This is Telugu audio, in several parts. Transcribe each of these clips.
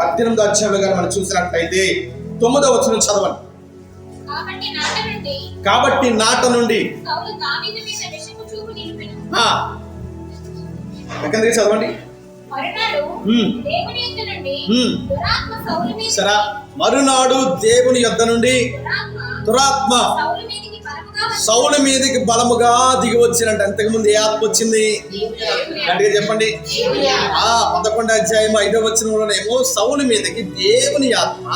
పద్దెనిమిదో అధ్యాయంలో కానీ మనం చూసినట్లయితే తొమ్మిదో వచనం చదవండి. కాబట్టి నాట నుండి. ఎక్కడికి చదవండి? సరా. మరునాడు దేవుని యొద్ద నుండి దురాత్మ సౌలు మీదకి బలముగా దిగి వచ్చినట్టు అంతకు ముందు ఏ ఆత్మ వచ్చింది? గట్టిగా చెప్పండి. ఆ పదకొండు అధ్యాయం ఐదో వచనంలోనేమో సౌలు మీదకి దేవుని ఆత్మ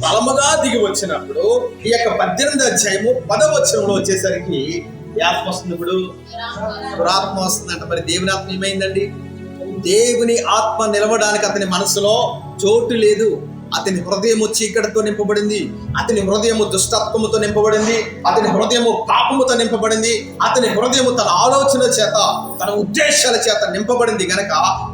బలముగా దిగి వచ్చినప్పుడు ఈ యొక్క పద్దెనిమిది అధ్యాయము పదవచనంలో వచ్చేసరికి ఏ ఆత్మ వస్తుంది ఇప్పుడు. దురాత్మ వస్తుందంట. మరి దేవుని ఆత్మ ఏమైందండి? దేవుని ఆత్మ నిలవడానికి అతని మనసులో చోటు లేదు. అతని హృదయము చీకటితో నింపబడింది అతని హృదయము దుష్టత్వముతో నింపబడింది అతని హృదయము పాపముతో నింపబడింది అతని హృదయము తన ఆలోచన చేత తన ఉద్దేశాల చేత నింపబడింది గనక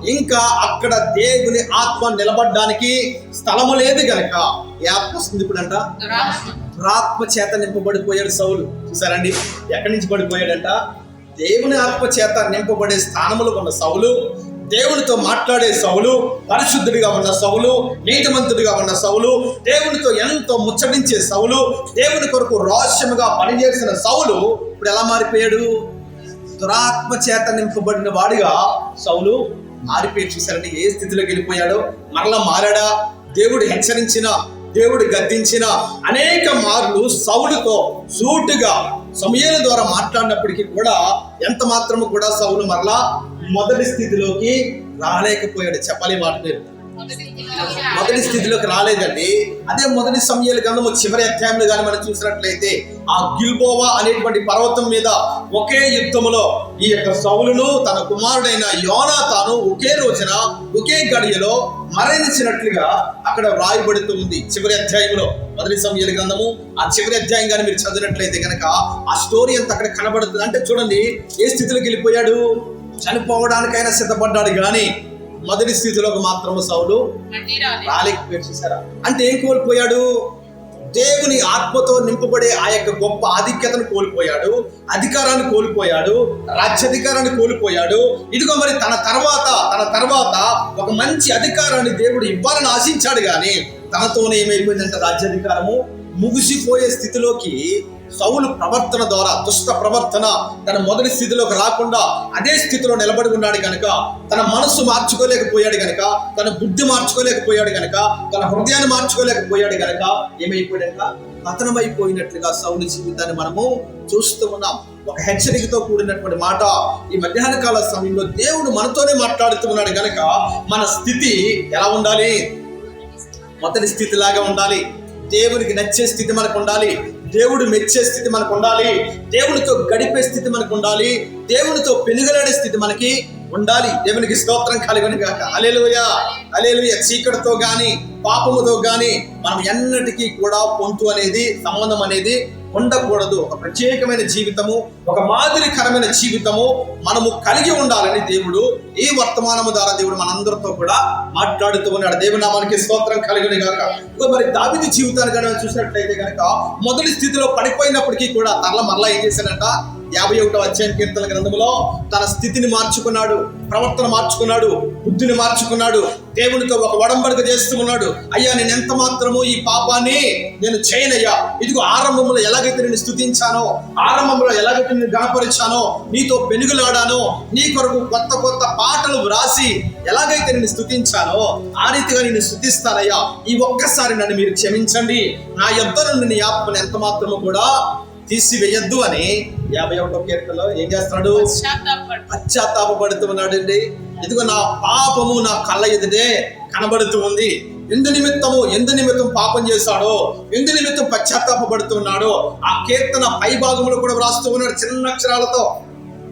ఇంకా అక్కడ దేవుని ఆత్మ నిలబడడానికి స్థలము లేదు గనక ఏ ఆత్మ వస్తుంది ఇప్పుడంట. ఆత్మ చేత నింపబడిపోయాడు సౌలు. చూసారండి? ఎక్కడి నుంచి పడిపోయాడంట? దేవుని ఆత్మ చేత నింపబడే స్థానములో ఉన్న సౌలు దేవునితో మాట్లాడే సౌలు పరిశుద్ధుడిగా ఉన్న సౌలు నీతిమంతుడిగా ఉన్న సౌలు దేవునితో ఎంతో ముచ్చటించే సౌలు దేవుని కొరకు రహస్యముగా పనిచేసిన సౌలు ఇప్పుడు ఎలా మారిపోయాడు? దురాత్మ చేత నింపబడిన వాడిగా సౌలు మారిపోయి చూశారని ఏ స్థితిలోకి వెళ్ళిపోయాడో? మరలా మారాడా? దేవుడు హెచ్చరించిన దేవుడు గద్దించిన అనేక మార్లు సౌలుతో సూటుగా సమయాల ద్వారా మాట్లాడినప్పటికీ కూడా ఎంత మాత్రము కూడా సౌలు మరలా మొదటి స్థితిలోకి రాలేకపోయాడు. చెప్పాలి మాట మీరు మొదటి స్థితిలోకి రాలేదండి. అదే మొదటి సమయాల గ్రంథము చివరి అధ్యాయంలో కానీ మనం చూసినట్లయితే ఆ గిల్బోవా అనేటువంటి పర్వతం మీద ఒకే యుద్ధములో ఈ యొక్క సౌలును తన కుమారుడైన యోనాతాను ఒకే రోజున ఒకే గడియలో మరణించినట్లుగా అక్కడ వ్రాయబడుతూ ఉంది. చివరి అధ్యాయంలో మొదటి సమయాల గ్రంథము ఆ చివరి అధ్యాయం కానీ మీరు చదివినట్లయితే కనుక ఆ స్టోరీ అంతా అక్కడ కనబడుతుంది. అంటే చూడండి ఏ స్థితిలోకి వెళ్ళిపోయాడు? చనిపోవడానికైనా సిద్ధపడ్డాడు కానీ మొదటి స్థితిలోకి మాత్రము సౌలు రాలేకపోయాడు చూసారా అంటే ఏం కోల్పోయాడు? దేవుని ఆత్మతో నింపబడే ఆ యొక్క గొప్ప ఆధిక్యతను కోల్పోయాడు అధికారాన్ని కోల్పోయాడు రాజ్యాధికారాన్ని కోల్పోయాడు. ఇదిగో మరి తన తర్వాత తన తర్వాత ఒక మంచి అధికారాన్ని దేవుడు ఇవ్వాలని ఆశించాడు కానీ తనతోనే ఏమైపోయిందంటే రాజ్యాధికారము ముగిసిపోయే స్థితిలోకి సౌలు ప్రవర్తన ద్వారా దుష్ట ప్రవర్తన తన మొదటి స్థితిలోకి రాకుండా అదే స్థితిలో నిలబడి ఉన్నాడు కనుక తన మనస్సు మార్చుకోలేకపోయాడు కనుక తన బుద్ధి మార్చుకోలేకపోయాడు కనుక తన హృదయాన్ని మార్చుకోలేకపోయాడు కనుక ఏమైపోయాడంట పతనమైపోయినట్లుగా సౌలు జీవితాన్ని మనము చూస్తూ ఉన్నాం. ఒక హెచ్చరికతో కూడినటువంటి మాట ఈ మధ్యాహ్న కాల సమయంలో దేవుడు మనతోనే మాట్లాడుతూ ఉన్నాడు కనుక మన స్థితి ఎలా ఉండాలి? మొదటి స్థితిలాగా ఉండాలి. దేవునికి నచ్చే స్థితి మనకు ఉండాలి. దేవుడు మెచ్చే స్థితి మనకు ఉండాలి. దేవునితో గడిపే స్థితి మనకు ఉండాలి. దేవునితో పెనుగలాడే స్థితి మనకి ఉండాలి. దేవునికి స్తోత్రం కలిగిన గాక. అలేలుయ అలేలుయ చీకటితో గాని పాపముతో గాని మనం ఎన్నటికీ కూడా పొంతు అనేది సంబంధం అనేది ఉండకూడదు. ఒక ప్రత్యేకమైన జీవితము ఒక మాదిరికరమైన జీవితము మనము కలిగి ఉండాలని దేవుడు ఈ వర్తమానము ద్వారా దేవుడు మనందరితో కూడా మాట్లాడుతూ ఉన్నాడు. దేవుడు నామానికి స్తోత్రం కలిగిన గాక. ఇదిగో మరి దావిది జీవితాన్ని కనుక చూసినట్లయితే కనుక మొదటి స్థితిలో పడిపోయినప్పటికీ కూడా తరల మరలా ఏం చేశానంట యాభై ఒకటో అధ్యాయం కీర్తన గ్రంథంలో తన స్థితిని మార్చుకున్నాడు ప్రవర్తన మార్చుకున్నాడు బుద్ధిని మార్చుకున్నాడు దేవునితో ఒక వడంబడిక చేస్తూ ఉన్నాడు. అయ్యా నేను ఎంత మాత్రము ఈ పాపాన్ని నేను చేయనయ్యా? ఇదిగో ఆరంభంలో ఎలాగైతే నేను స్థుతించానో ఆరంభంలో ఎలాగైతే నేను గణపరిచానో నీతో పెనుగులాడానో నీ కొరకు కొత్త కొత్త పాటలు వ్రాసి ఎలాగైతే నేను స్థుతించానో ఆ రీతిగా నేను స్థుతిస్తానయ్యా. ఈ ఒక్కసారి నన్ను మీరు క్షమించండి. నా యొద్ద నుండి నీ ఆత్మను ఎంత మాత్రము కూడా తీసివేయద్దు అని యాభై ఒకటో కీర్తనలో ఏం చేస్తున్నాడు పశ్చాత్తాపడుతూ ఉన్నాడండి ఇదిగో నా పాపము నా కళ్ళ ఎదుటే కనబడుతూ ఉంది. ఎందు నిమిత్తము ఎందు నిమిత్తం పాపం చేశాడో ఎందు నిమిత్తం పశ్చాత్తాపడుతున్నాడో ఆ కీర్తన పై భాగంలో కూడా వ్రాస్తూ ఉన్నాడు చిన్న అక్షరాలతో.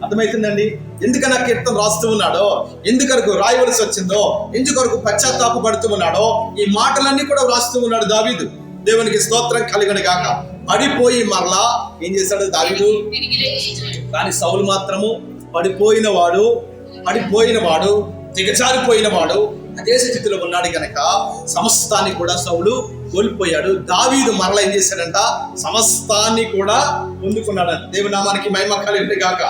అర్థమవుతుందండి ఎందుకని ఆ కీర్తన రాస్తూ ఉన్నాడో ఎందుకరకు రాయవలసి వచ్చిందో ఎందుకొరకు పశ్చాత్తాపడుతూ ఉన్నాడో ఈ మాటలన్నీ కూడా వ్రాస్తూ ఉన్నాడు దావీదు. దేవునికి స్తోత్రం కలిగను గాక. పడిపోయి మరలా ఏం చేశాడు దావీదు? కానీ సౌలు మాత్రము పడిపోయిన వాడు పడిపోయిన వాడు దిగజారిపోయిన వాడు అదే స్థితిలో ఉన్నాడు కనుక సమస్తాన్ని కూడా సౌలు కోల్పోయాడు. దావీదు మరల ఏం చేశాడంట? సమస్తాన్ని కూడా పొందుకున్నాడు. దేవునామానికి మహిమ కలిగి గాక